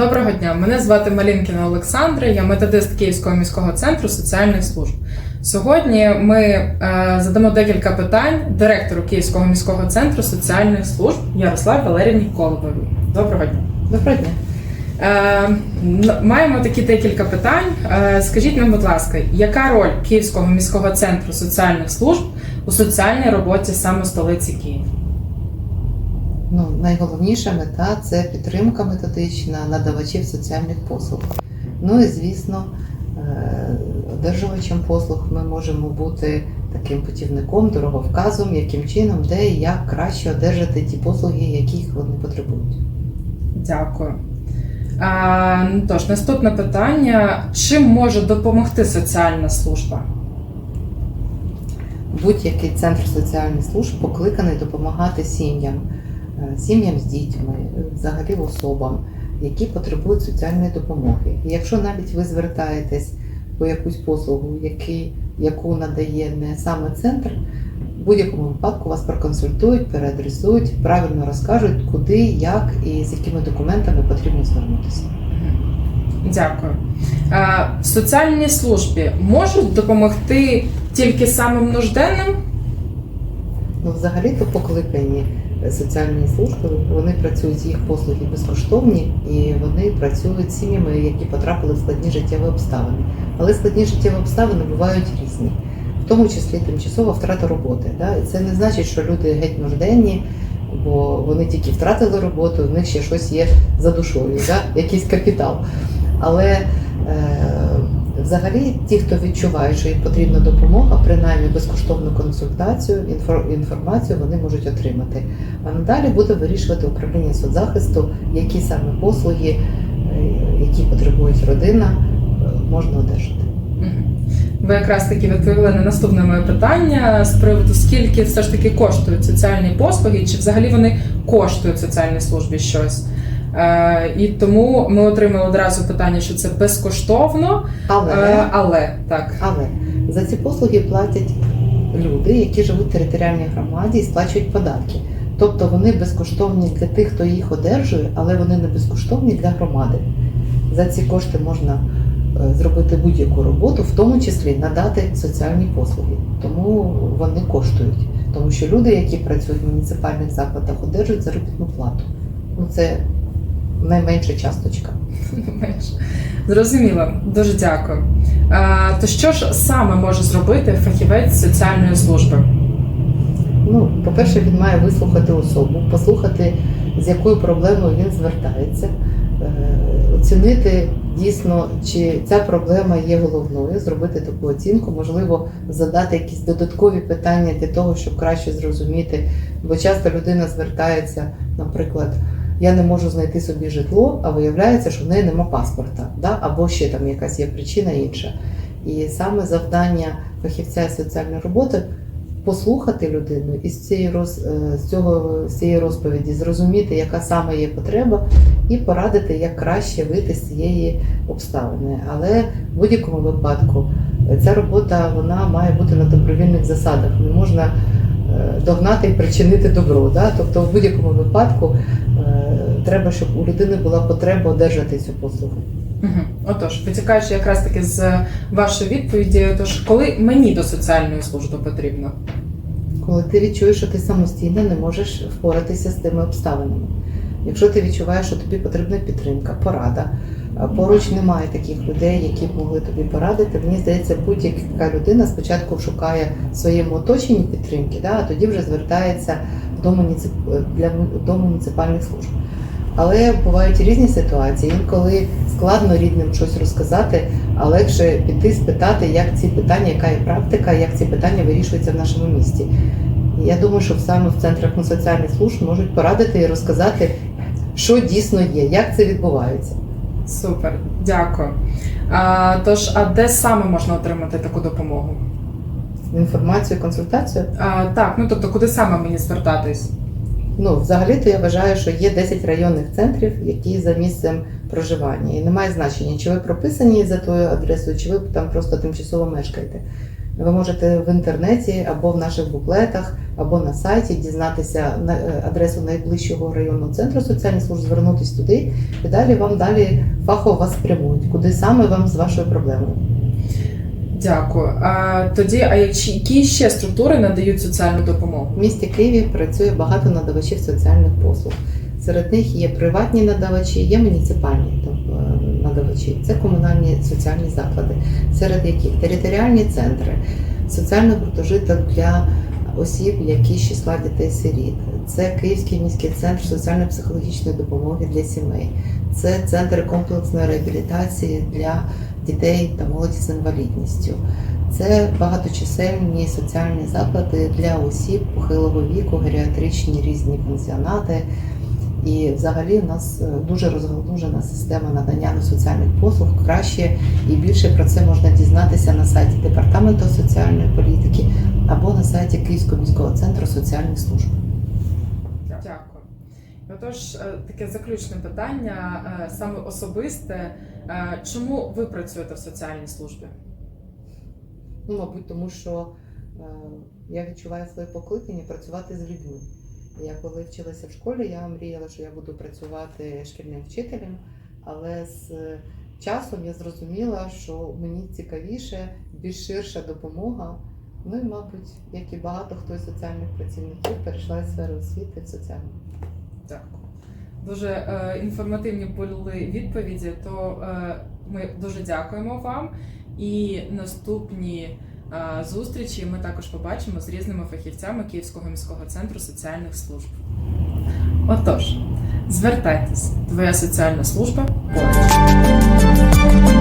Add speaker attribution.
Speaker 1: Доброго дня, мене звати Малінкіна Олександра, я методист Київського міського центру соціальних служб. Сьогодні ми е, задамо декілька питань директору Київського міського центру соціальних служб Ярославі Валерівні Колобовій. Доброго дня.
Speaker 2: Доброго дня.
Speaker 1: Е, маємо такі декілька питань. Е, скажіть нам, будь ласка, яка роль Київського міського центру соціальних служб у соціальній роботі саме столиці Києва?
Speaker 2: Ну, найголовніша мета це підтримка методична надавачів соціальних послуг. Ну і звісно, е, одержувачем послуг ми можемо бути таким путівником, дороговказом, яким чином, де і як краще одержати ті послуги, яких вони потребують.
Speaker 1: Дякую. А, ну, тож, наступне питання: чим може допомогти соціальна служба?
Speaker 2: Будь-який центр соціальних служб покликаний допомагати сім'ям, сім'ям з дітьми, е, взагалі особам, які потребують соціальної допомоги. І якщо навіть ви звертаєтесь по якусь послугу, які, яку надає не саме центр, в будь-якому випадку вас проконсультують, переадресують, правильно розкажуть, куди, як і з якими документами потрібно звернутися.
Speaker 1: Дякую. В соціальній службі можуть допомогти тільки самим нужденним?
Speaker 2: Ну, взагалі-то покликані соціальні служби, вони працюють їх послуги безкоштовні і вони працюють з сім'ями, які потрапили в складні життєві обставини. Але складні життєві обставини бувають різні, в тому числі тимчасова втрата роботи. Да? Це не значить, що люди геть нужденні, бо вони тільки втратили роботу, в них ще щось є за душою, да? якийсь капітал. Але е, Взагалі, ті, хто відчуває, що їм потрібна допомога, принаймні безкоштовну консультацію, інфор- інформацію вони можуть отримати. А надалі буде вирішувати управління соцзахисту, які саме послуги, е, які потребують родина, е, можна одержати.
Speaker 1: Ви якраз таки відповіли на наступне моє питання з приводу скільки все ж таки коштують соціальні послуги, чи взагалі вони коштують соціальній службі щось. Е, і тому ми отримали одразу питання, що це безкоштовно,
Speaker 2: Але,
Speaker 1: е, але так.
Speaker 2: але за ці послуги платять люди, які живуть в територіальній громаді і сплачують податки. Тобто вони безкоштовні для тих, хто їх одержує, але вони не безкоштовні для громади. За ці кошти можна е, зробити будь-яку роботу, в тому числі надати соціальні послуги. Тому вони коштують. Тому що люди, які працюють в муніципальних закладах, одержують заробітну плату. Ну це найменша часточка.
Speaker 1: Зрозуміло, дуже дякую. Е, то що ж саме може зробити фахівець соціальної служби?
Speaker 2: Ну, по-перше, він має вислухати особу, послухати, з якою проблемою він звертається, е, оцінити дійсно, чи ця проблема є головною, зробити таку оцінку, можливо, задати якісь додаткові питання для того, щоб краще зрозуміти. Бо часто людина звертається, наприклад, я не можу знайти собі житло, а виявляється, що в неї нема паспорта, да? або ще там якась є причина інша. І саме завдання фахівця соціальної роботи послухати людину і з цієї роз е, з цього з цієї розповіді зрозуміти, яка саме є потреба, і порадити, як краще вийти з цієї обставини. Але в будь-якому випадку е, ця робота вона має бути на добровільних засадах. Не можна е, догнати і причинити добро. Да? Тобто, в будь-якому випадку треба, щоб у людини була потреба одержати цю послугу.
Speaker 1: Угу. Отож, витікаючи якраз таки з вашої відповіді, тож коли мені до соціальної служби потрібно?
Speaker 2: коли ти відчуєш, що ти самостійно не можеш впоратися з тими обставинами. Якщо ти відчуваєш, що тобі потрібна підтримка, порада, поруч немає таких людей, які б могли тобі порадити. Мені здається, будь-яка людина спочатку шукає в своєму оточенні підтримки, да, а тоді вже звертається до, муніцип... для... до муніципальних служб. Але бувають різні ситуації. Інколи складно рідним щось розказати, а легше піти спитати, як ці питання, яка є практика, як ці питання вирішуються в нашому місті. Я думаю, що саме в центрах соціальних служб можуть порадити і розказати, що дійсно є, як це відбувається.
Speaker 1: Супер, дякую. А, тож, а де саме можна отримати таку допомогу?
Speaker 2: Інформацію, консультацію.
Speaker 1: А, так, ну тобто, куди саме мені звертатись?
Speaker 2: Ну, взагалі-то я вважаю, що є 10 районних центрів, які за місцем проживання. І немає значення, чи ви прописані за тою адресою, чи ви там просто тимчасово мешкаєте. Ви можете в інтернеті або в наших буклетах, або на сайті дізнатися на е, адресу найближчого районного центру соціальних служб, звернутися туди, і далі вам далі фахово вас спрямують, куди саме вам з вашою проблемою.
Speaker 1: Дякую. А тоді, а які ще структури надають соціальну допомогу?
Speaker 2: В місті Києві працює багато надавачів соціальних послуг. Серед них є приватні надавачі, є муніципальні тобто, е, надавачі. Це комунальні соціальні заклади, серед яких територіальні центри, соціальний гуртожиток для осіб, які з числа дітей-сиріт. Це Київський міський центр соціально-психологічної допомоги для сімей. Це центр комплексної реабілітації для дітей та молоді з інвалідністю. Це багаточисельні соціальні заклади для осіб похилого віку, геріатричні різні пансіонати. І взагалі в нас е, дуже розгалужена система надання соціальних послуг. Краще і більше про це можна дізнатися на сайті Департаменту соціальної політики або на сайті Київського міського центру соціальних служб.
Speaker 1: Дякую. Отож, е, таке заключне питання, е, саме особисте. Чому ви працюєте в соціальній службі?
Speaker 2: Ну, мабуть, тому що я відчуваю своє покликання працювати з людьми. Я коли вчилася в школі, я мріяла, що я буду працювати шкільним вчителем, але з е, часом я зрозуміла, що мені цікавіше, більш ширша допомога. Ну і, мабуть, як і багато хто із соціальних працівників перейшла з сфери освіти в соціальну.
Speaker 1: Дякую. Дуже е, інформативні були відповіді. То е, ми дуже дякуємо вам. І наступні зустрічі ми також побачимо з різними фахівцями Київського міського центру соціальних служб. Отож, звертайтесь, твоя соціальна служба поруч.